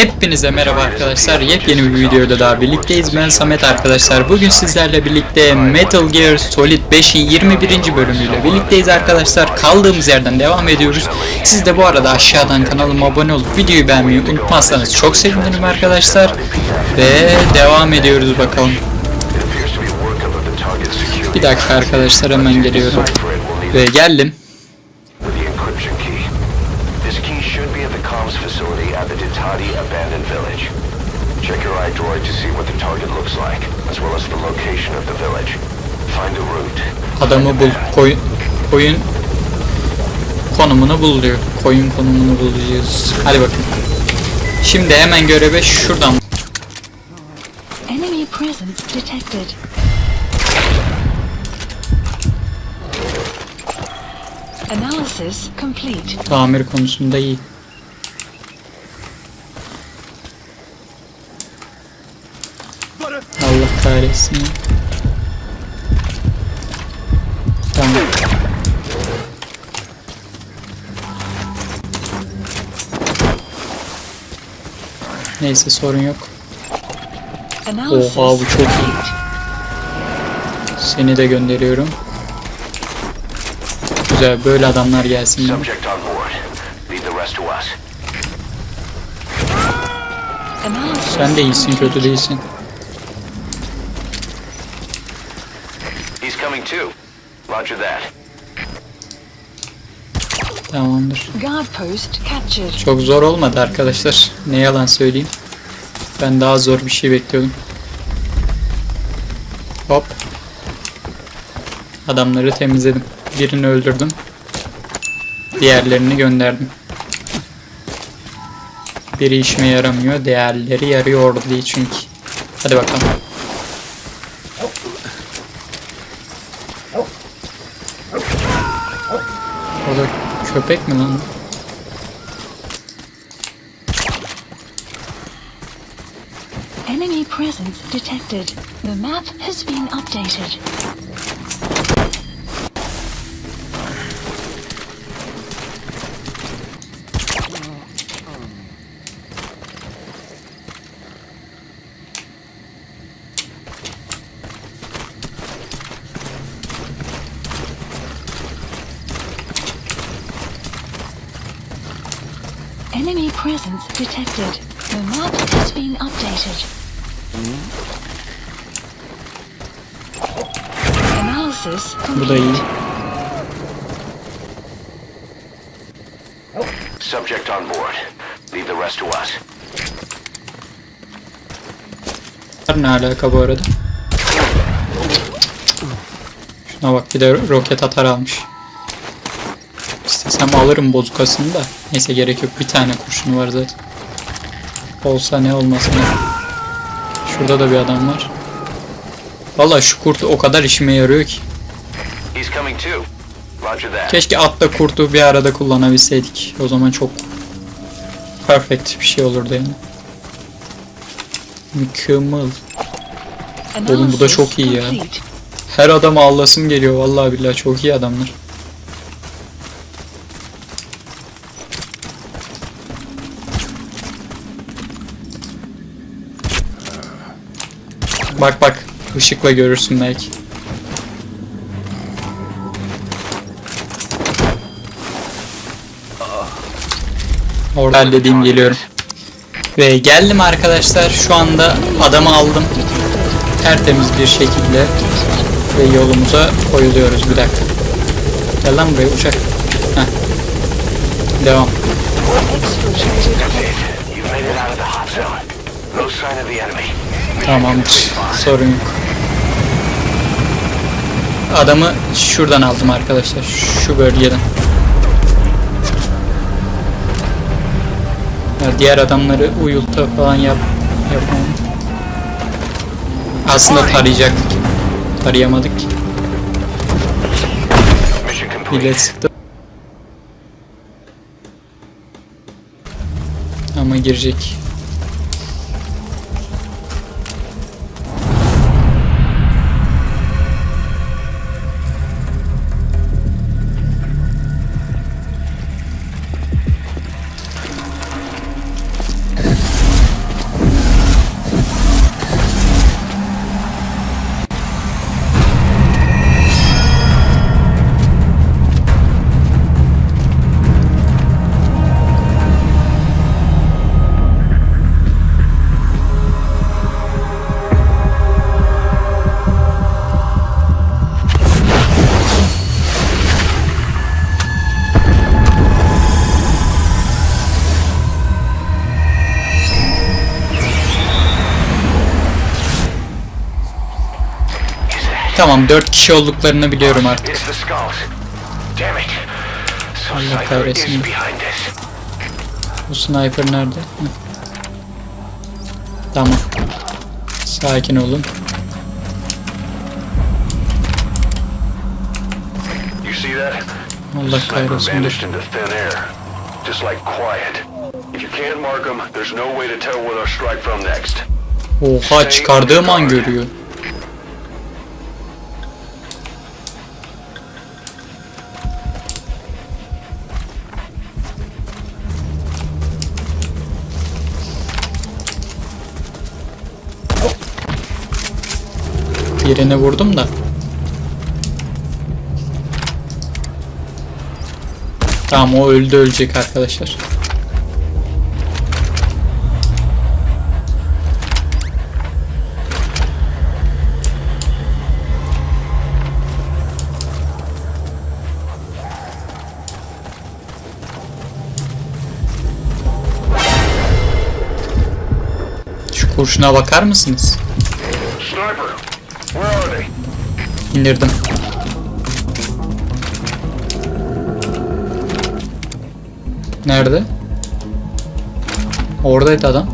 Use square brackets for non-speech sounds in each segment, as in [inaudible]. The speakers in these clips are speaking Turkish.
Hepinize merhaba arkadaşlar. Yepyeni bir videoda daha birlikteyiz. Ben Samet arkadaşlar. Bugün sizlerle birlikte Metal Gear Solid 5'in 21. bölümüyle birlikteyiz arkadaşlar. Kaldığımız yerden devam ediyoruz. Siz de bu arada aşağıdan kanalıma abone olup videoyu beğenmeyi unutmazsanız çok sevinirim arkadaşlar. Ve devam ediyoruz bakalım. Bir dakika arkadaşlar hemen geliyorum. Ve geldim. Your iDroid to see what the target looks like, as well as the location of the village. Find the route. Adamı bul. Koyun, koyun konumunu bul diyor. Koyun konumunu bulacağız. Hadi bakın. Şimdi hemen göreve şuradan. Enemy presence detected. Analysis complete. Tamir konusunda iyi. Allah kahretsin. Tamam. Neyse sorun yok. Oha, bu çok iyi. Seni de gönderiyorum. Güzel böyle adamlar gelsin. bana. Sen de iyisin kötü değilsin. Roger that. Tamamdır. Guard post captured. Çok zor olmadı arkadaşlar. Ne yalan söyleyeyim. Ben daha zor bir şey bekliyordum. Hop. Adamları temizledim. Birini öldürdüm. Diğerlerini gönderdim. Biri işime yaramıyor. Diğerleri yarıyor diye çünkü. Hadi bakalım. Köpek mi? Enemy presence detected. The map has been updated. Enemy presence detected. The map has been updated. Analysis Bu da iyi. complete. Subject on board. Leave the rest to us. Ne alaka bu arada? Şuna bak bir de roket atar almış. İstesem alırım bozukasını da. Neyse gerek yok. Bir tane kurşunu var zaten. Olsa ne olmasa ne. Şurada da bir adam var. Valla şu kurt o kadar işime yarıyor ki. Keşke atla kurtu bir arada kullanabilseydik. O zaman çok perfect bir şey olurdu yani. Mükemmel. Oğlum bu da çok iyi ya. Her adamı allasım geliyor vallahi billahi çok iyi adamlar. Bak bak ışıkla görürsün belki. Orada halledeyim geliyorum. Ve geldim arkadaşlar şu anda adamı aldım tertemiz bir şekilde ve yolumuza koyuluyoruz bir dakika. Gel lan buraya uçak. Heh. Devam. Exfiltrated. You've made it out of the hot zone. No sign of the enemy. Tamamdır. Sorun yok. Adamı şuradan aldım arkadaşlar. Şu bölgeden. Ya diğer adamları uyulta falan yap yapamam. Aslında tarayacaktık. Tarayamadık. Hile sıktı. Ama girecek. Tamam 4 kişi olduklarını biliyorum artık. Allah kahretsin. Bu sniper nerede? Hı. Tamam. Sakin olun. Allah kahretsin. dur. vanished into thin Birini vurdum da. Tamam o öldü ölecek arkadaşlar. Şu kurşuna bakar mısınız? Sniper? İndirdim. Nerede? Oradaydı adam.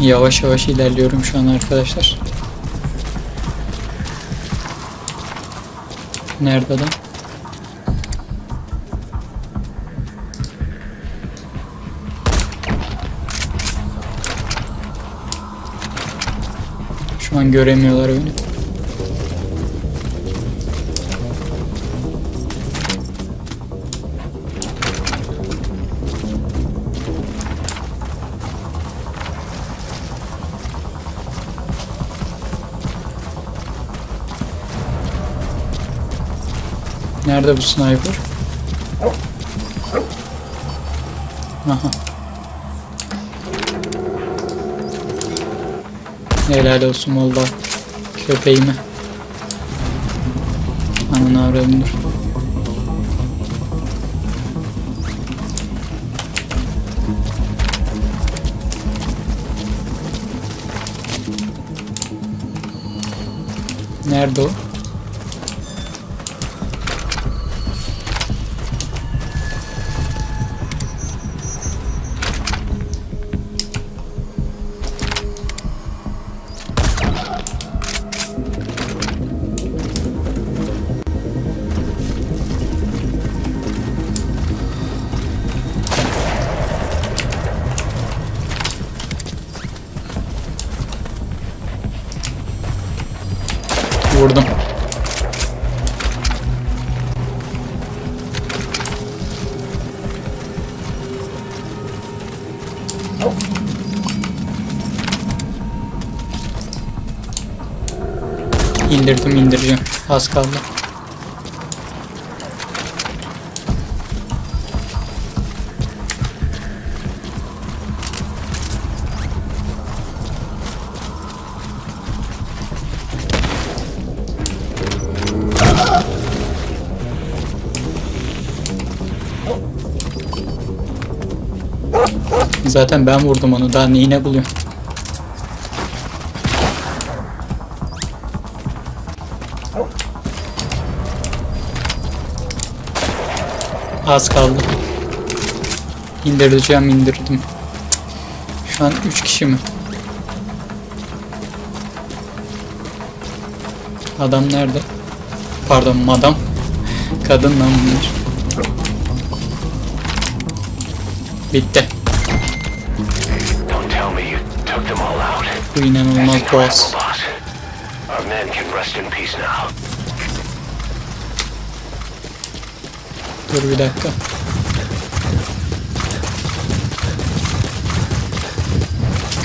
Yavaş yavaş ilerliyorum şu an arkadaşlar. Nerede adam? Şu an göremiyorlar beni. Nerede bu sniper? Aha. Helal olsun valla. Köpeğime. Aman avradım dur. Nerede o? Vurdum. İndirdim indireceğim. Az kaldı. Zaten ben vurdum onu. Daha neyine buluyorum? Az kaldı. İndireceğim indirdim. Şu an 3 kişi mi? Adam nerede? Pardon madam. Kadın lan bunlar. Bitti. Bu inanılmaz boss. boss. Our men can rest in peace now. Dur bir dakika.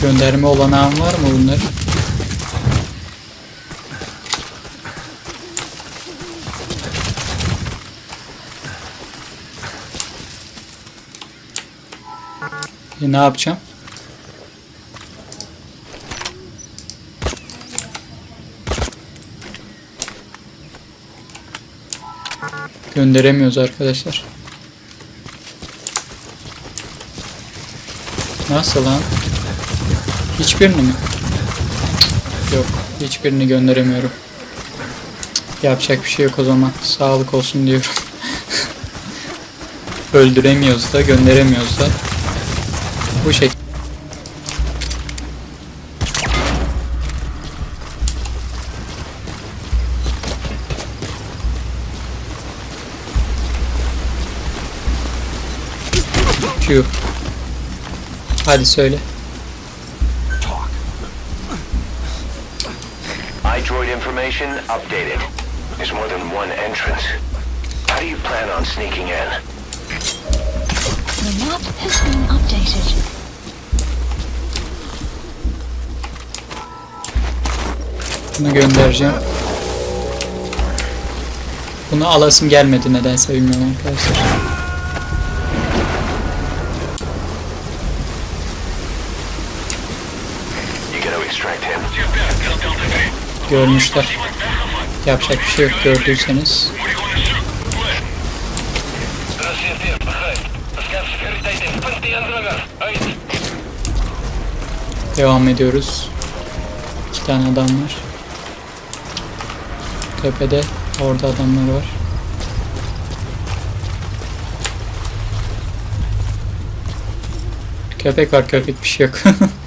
Gönderme olanağın var mı bunların? E ne yapacağım? Gönderemiyoruz arkadaşlar. Nasıl lan? Hiçbirini mi? Yok. Hiçbirini gönderemiyorum. Yapacak bir şey yok o zaman. Sağlık olsun diyorum. [laughs] Öldüremiyoruz da gönderemiyoruz da. Bu şekilde. Hadi söyle. iDroid information updated. There's more than one entrance. How do you plan on sneaking in? The map has been updated. Bunu göndereceğim. Bunu alasım gelmedi nedense bilmiyorum arkadaşlar. Görmüşler. Yapacak bir şey yok gördüyseniz. Devam ediyoruz. İki tane adam var. Tepede orada adamlar var. Köpek var köpek bir şey yok. [laughs]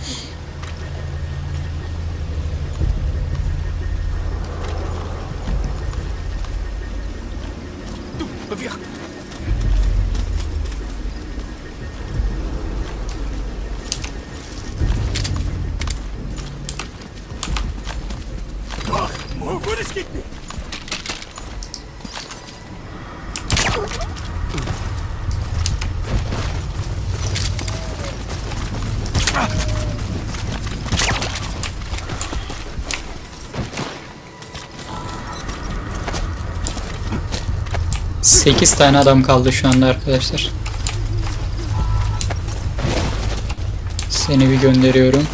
Sekiz tane adam kaldı şu anda arkadaşlar. Seni bir gönderiyorum.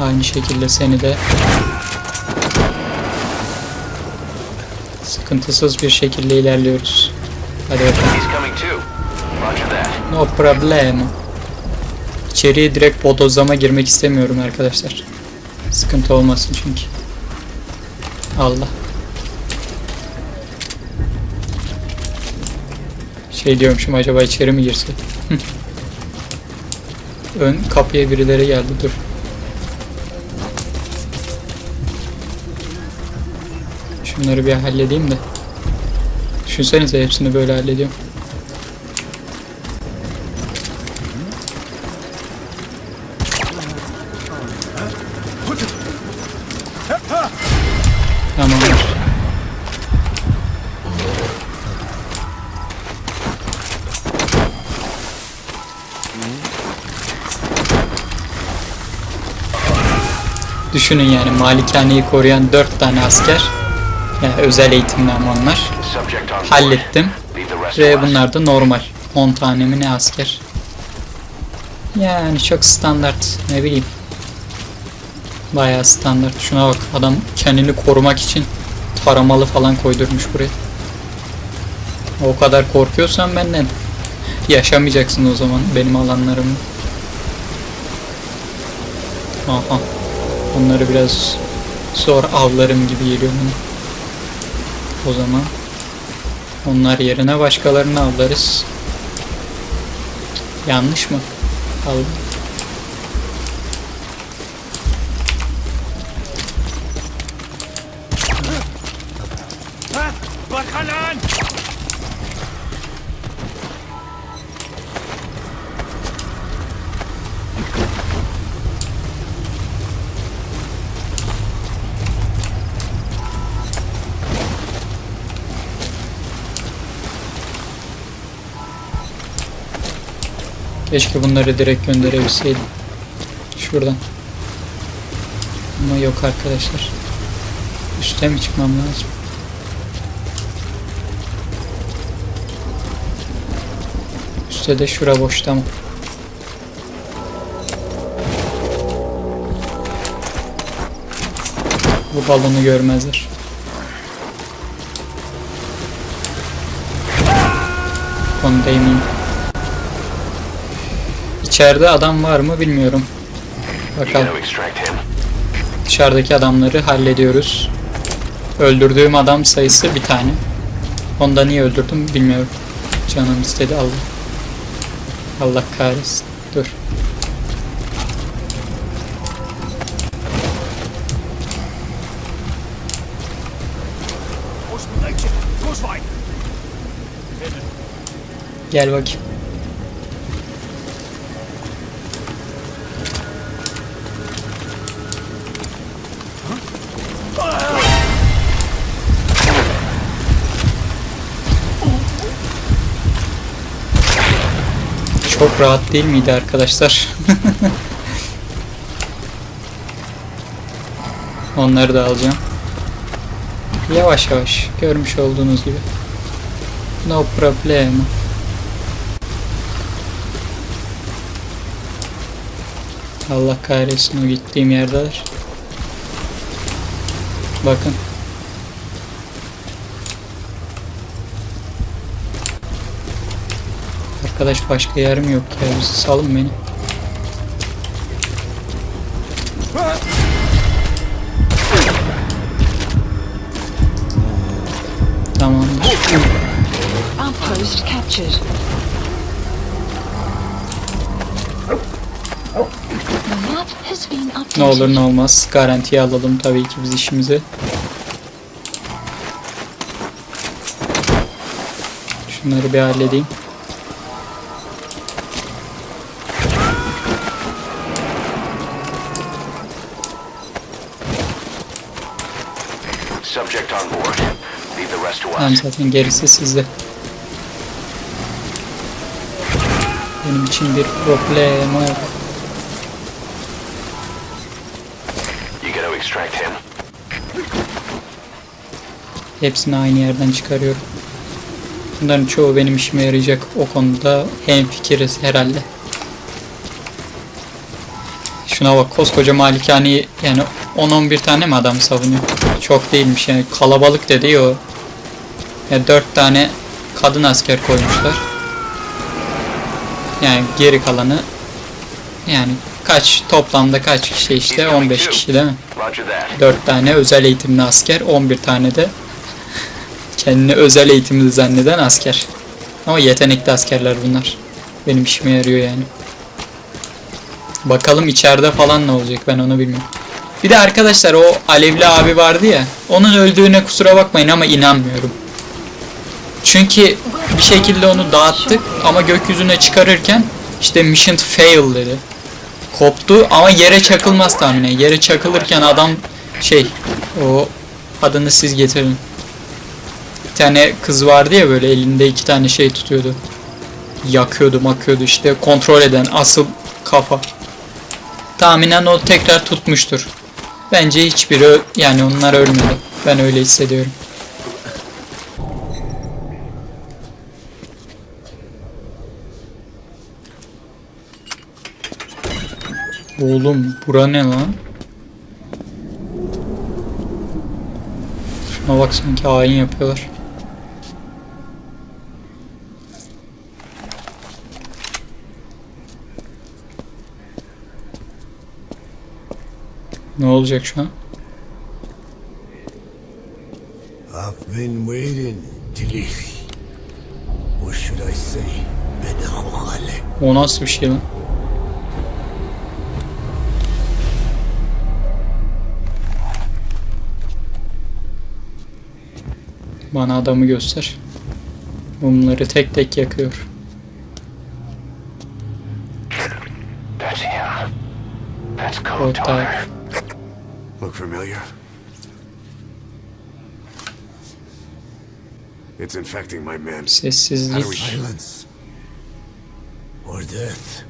Aynı şekilde seni de sıkıntısız bir şekilde ilerliyoruz. Hadi bakalım. No problem. İçeriye direkt bodozlama girmek istemiyorum arkadaşlar. Sıkıntı olmasın çünkü. Allah. Şey diyormuşum acaba içeri mi girsek? Ön kapıya birileri geldi dur. Şunları bir halledeyim de. Düşünsenize hepsini böyle hallediyorum. Tamamdır. Düşünün yani malikaneyi koruyan 4 tane asker. Yani özel onlar. Subject on board. Hallettim. Ve bunlar da normal. 10 tane mi ne asker. Yani çok standart ne bileyim. Bayağı standart. Şuna bak adam kendini korumak için taramalı falan koydurmuş buraya. O kadar korkuyorsan benden yaşamayacaksın o zaman benim alanlarımı. Aha. Onları biraz zor avlarım gibi geliyor bana. O zaman onlar yerine başkalarını avlarız. Yanlış mı? Al. Keşke bunları direkt gönderebilseydim. Şuradan. Ama yok arkadaşlar. Üste mi çıkmam lazım? Üste de şura boş tamam. Bu balonu görmezler. Değmeyeyim. İçeride adam var mı bilmiyorum. Bakalım. Dışarıdaki adamları hallediyoruz. Öldürdüğüm adam sayısı bir tane. Onda niye öldürdüm bilmiyorum. Canım istedi Allah. Allah kahretsin. Dur. Gel bakayım. Rahat değil miydi arkadaşlar? [laughs] Onları da alacağım. Yavaş yavaş görmüş olduğunuz gibi. No problem. Allah kahretsin o gittiğim yerdeler. Bakın. Arkadaş başka yerim yok ya. Bizi salın beni. Tamamdır. Outpost captured. Ne olur ne olmaz. Garantiye alalım tabii ki biz işimizi. Şunları bir halledeyim. Tamam zaten gerisi sizde. Benim için bir problem yok. You gotta extract him. Hepsini aynı yerden çıkarıyorum. Bunların çoğu benim işime yarayacak. O konuda hemfikiriz herhalde. Şuna bak koskoca malikaneyi yani 10-11 tane mi adam savunuyor? Çok değilmiş yani kalabalık dedi o. Ya 4 tane kadın asker koymuşlar. Yani geri kalanı yani kaç toplamda kaç kişi işte 15 kişi değil mi? Roger that. 4 tane özel eğitimli asker, 11 tane de [laughs] kendini özel eğitimli zanneden asker. Ama yetenekli askerler bunlar. Benim işime yarıyor yani. Bakalım içeride falan ne olacak ben onu bilmiyorum. Bir de arkadaşlar o Alevli abi vardı ya. Onun öldüğüne kusura bakmayın ama inanmıyorum. Çünkü bir şekilde onu dağıttık ama gökyüzüne çıkarırken işte mission fail dedi. Koptu ama yere çakılmaz tahminen. Yere çakılırken adam şey o adını siz getirin. Bir tane kız vardı ya böyle elinde iki tane şey tutuyordu. Yakıyordu makıyordu işte kontrol eden asıl kafa. Tahminen o tekrar tutmuştur. Bence hiçbiri yani onlar ölmedi. Ben öyle hissediyorum. Oğlum bura ne lan? Şuna bak sanki hain yapıyorlar. Ne olacak şu an? I've been waiting, Tilihi. What should I say? O nasıl bir şey lan? Bana adamı göster. Mumları tek tek yakıyor. Kotar. Look familiar? It's infecting my men. Sessizlik. Silence. Or death.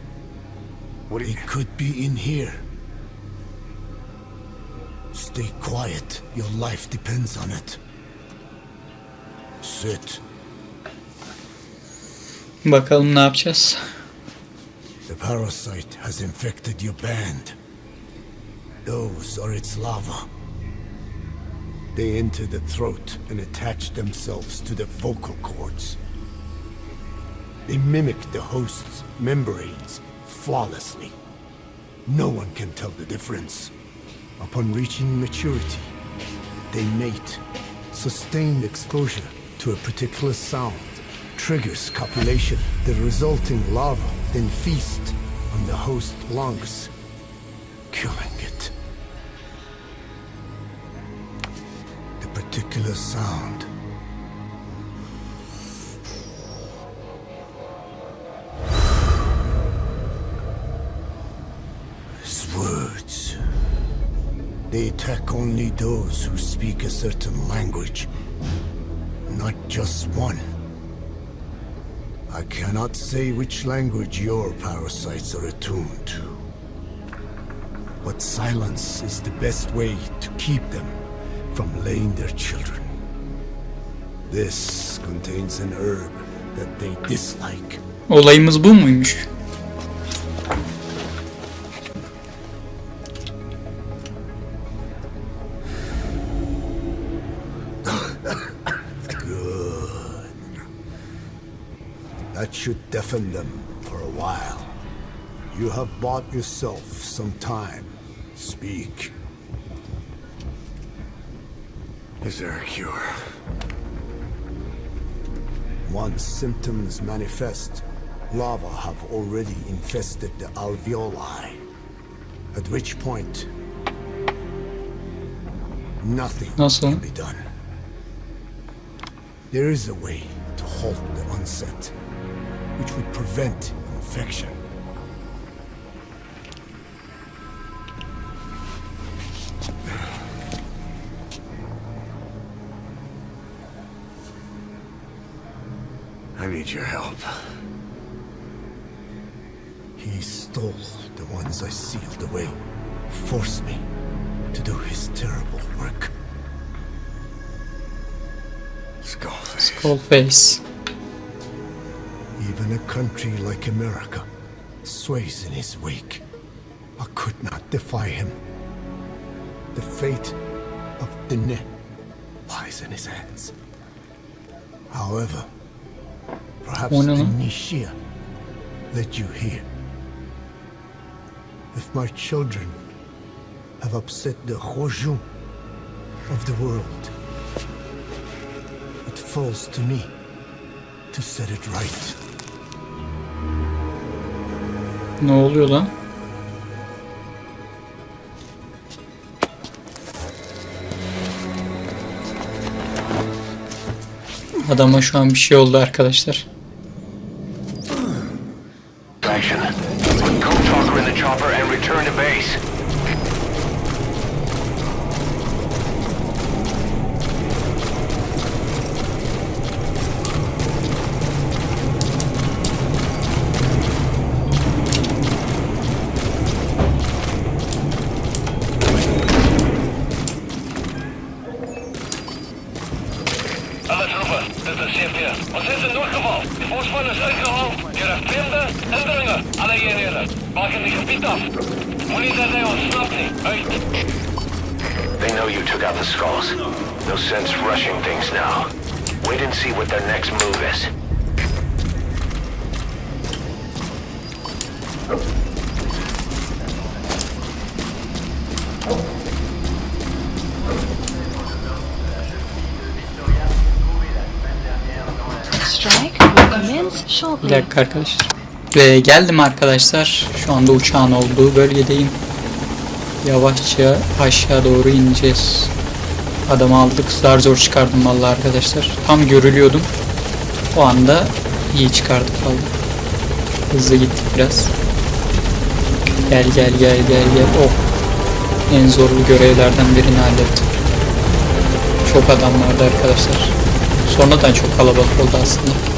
What. It could be in here. Stay quiet. Your life depends on it. Sit. Bakalım ne yapacağız. The parasite has infected your band. Those are its larvae. They enter the throat and attach themselves to the vocal cords. They mimic the host's membranes flawlessly. No one can tell the difference. Upon reaching maturity, they mate. Sustained exposure to a particular sound triggers copulation. The resulting larva then feast on the host lungs, killing it. The particular sound is words. They attack only those who speak a certain language, not just one. I cannot say which language your parasites are attuned to. But silence is the best way to keep them from laying their children. This contains an herb that they dislike. Olayımız bu muymuş? That should deafen them for a while. You have bought yourself some time. Speak. Is there a cure? Once symptoms manifest, lava have already infested the alveoli. At which point, nothing Nasıl? can be done. There is a way to halt the onset, which would prevent infection. [sighs] I need your help. He stole the ones I sealed away, forced me to do his terrible work. Skullface. Skullface. Even a country like America sways in his wake. I could not defy him. The fate of Dine lies in his hands. However, perhaps the lan? Nishia led you here. If my children have upset the Hojun of the world, it falls to me to set it right. Ne oluyor lan? Adama şu an bir şey oldu arkadaşlar. Action. Put in the chopper and return to base. Bir dakika arkadaşlar. Ve geldim arkadaşlar. Şu anda uçağın olduğu bölgedeyim. Yavaşça aşağı doğru ineceğiz. Adamı aldık. Zar zor çıkardım vallahi arkadaşlar. Tam görülüyordum. O anda iyi çıkardık vallahi. Hızlı gittik biraz. Gel gel gel gel gel. Oh. En zorlu görevlerden birini hallettim. Çok adam vardı arkadaşlar. Sonradan çok kalabalık oldu aslında.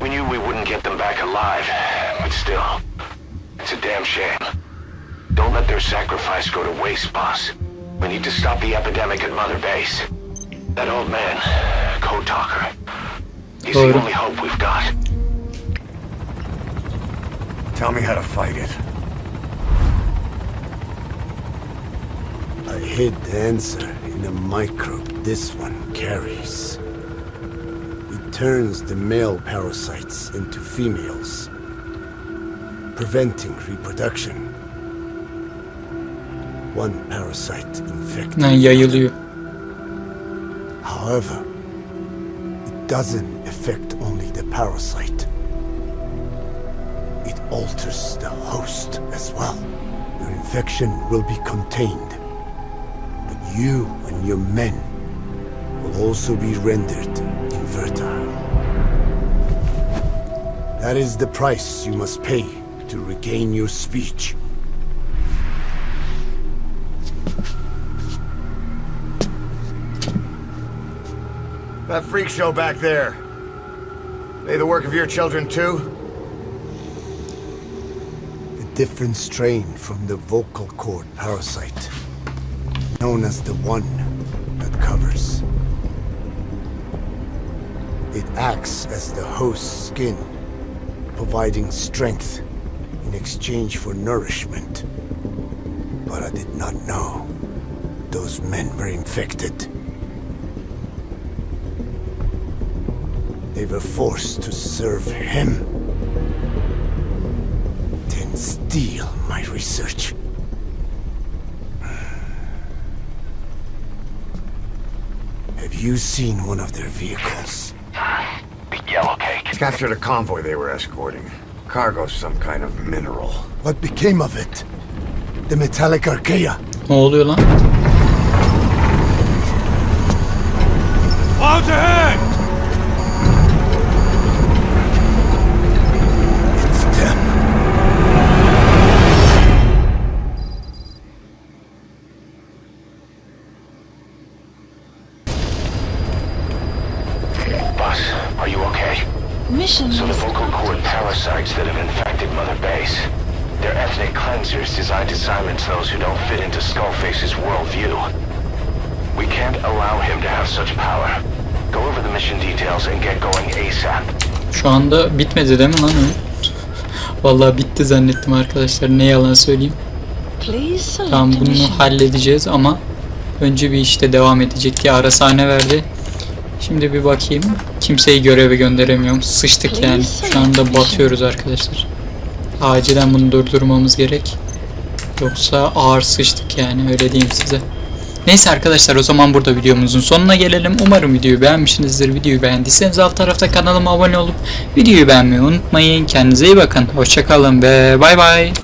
We knew we wouldn't get them back alive, but still, it's a damn shame. Don't let their sacrifice go to waste, boss. We need to stop the epidemic at Mother Base. That old man, Code Talker, he's the only hope we've got. Tell me how to fight it. I hid the answer in a microbe this one carries. Turns the male parasites into females, preventing reproduction. One parasite. Ha, yayılıyor. However, it doesn't affect only the parasite. It alters the host as well. Your infection will be contained. But you and your men will also be rendered infertile. That is the price you must pay to regain your speech. That freak show back there. They the work of your children too? A different strain from the vocal cord parasite, known as the one that covers. It acts as the host's skin, providing strength in exchange for nourishment. But I did not know those men were infected. They were forced to serve him then steal my research. Have you seen one of their vehicles? The. Captured a convoy they were escorting. Cargo some kind of mineral. What became of it? The metallic archaea. Ne oluyor lan? Clouds ahead! Şu anda bitmedi değil mi lan o? Vallahi bitti zannettim arkadaşlar. Ne yalan söyleyeyim. Tamam bunu halledeceğiz ama önce bir işte devam edecek diye ara sahne verdi. Şimdi bir bakayım. Kimseyi göreve gönderemiyorum. Sıçtık yani. Şu anda batıyoruz arkadaşlar. Acilen bunu durdurmamız gerek. Yoksa ağır sıçtık yani öyle diyeyim size. Neyse arkadaşlar o zaman burada videomuzun sonuna gelelim. Umarım videoyu beğenmişsinizdir. Videoyu beğendiyseniz alt tarafta kanalıma abone olup videoyu beğenmeyi unutmayın. Kendinize iyi bakın. Hoşçakalın ve bay bay.